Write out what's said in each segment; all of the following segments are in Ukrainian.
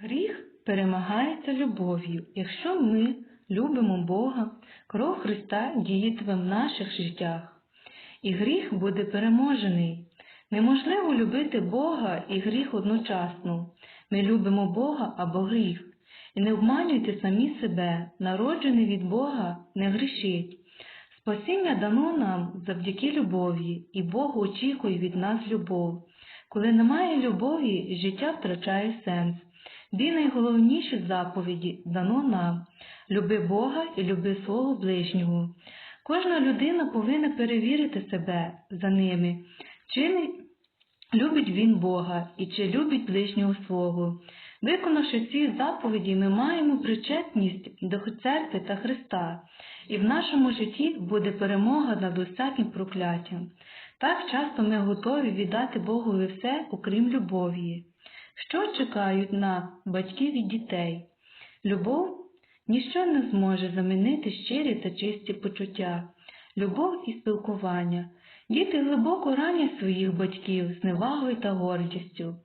Гріх перемагається любов'ю. Якщо ми любимо Бога, кров Христа діятиме в наших життях, і гріх буде переможений. Неможливо любити Бога і гріх одночасно. Ми любимо Бога або гріх. І не обманюйте самі себе, народжений від Бога не грішить. Спасіння дано нам завдяки любові, і Бог очікує від нас любов. Коли немає любові, життя втрачає сенс. Дві найголовніші заповіді дано нам люби Бога і люби свого ближнього. Кожна людина повинна перевірити себе за ними, чи любить він Бога і чи любить ближнього свого. Виконавши ці заповіді, ми маємо причетність до церкви та Христа, і в нашому житті буде перемога над усяким прокляттям. Так часто ми готові віддати Богові все, окрім любові. Що чекають на батьків і дітей? Любов ніщо не зможе замінити щирі та чисті почуття, любов і спілкування. Діти глибоко ранять своїх батьків з невагою та гордістю.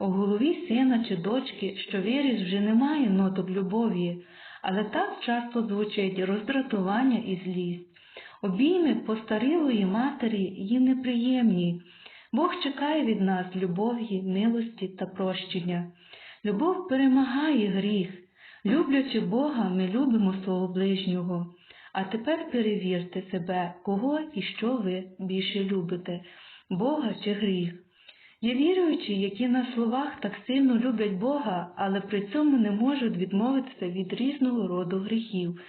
У голові сина чи дочки, що вірить, вже немає ноток любові, але так часто звучить роздратування і злість. Обійми постарілої матері їм неприємні. Бог чекає від нас любові, милості та прощення. Любов перемагає гріх. Люблячи Бога, ми любимо свого ближнього. А тепер перевірте себе, кого і що ви більше любите, Бога чи гріх. Є віруючі, які на словах так сильно люблять Бога, але при цьому не можуть відмовитися від різного роду гріхів.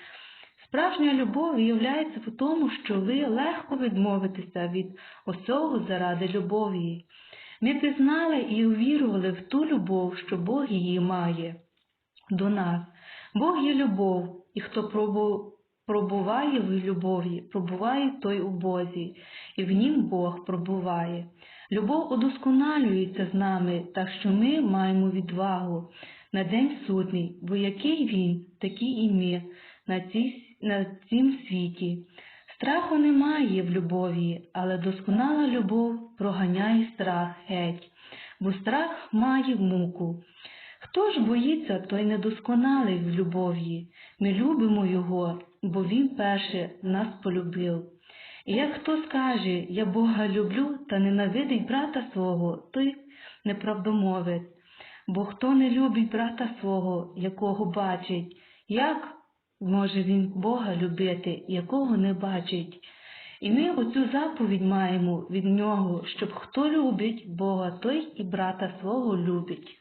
Справжня любов виявляється в тому, що ви легко відмовитеся від усього заради любові. Ми пізнали і увірували в ту любов, що Бог її має до нас. Бог є любов, і хто пробу- пробуває в любові, пробуває той у Бозі, і в нім Бог пробуває. Любов удосконалюється з нами, так що ми маємо відвагу на день судний, бо який він, такі і ми на, цій, на цім світі. Страху немає в любові, але досконала любов проганяє страх геть, бо страх має муку. Хто ж боїться, той недосконалий в любові. Ми любимо його, бо він перше нас полюбив. І як хто скаже, я Бога люблю та ненавидить брата свого, той неправдомовець. Бо хто не любить брата свого, якого бачить, як може він Бога любити, якого не бачить? І ми оцю заповідь маємо від нього, щоб хто любить Бога, той і брата свого любить.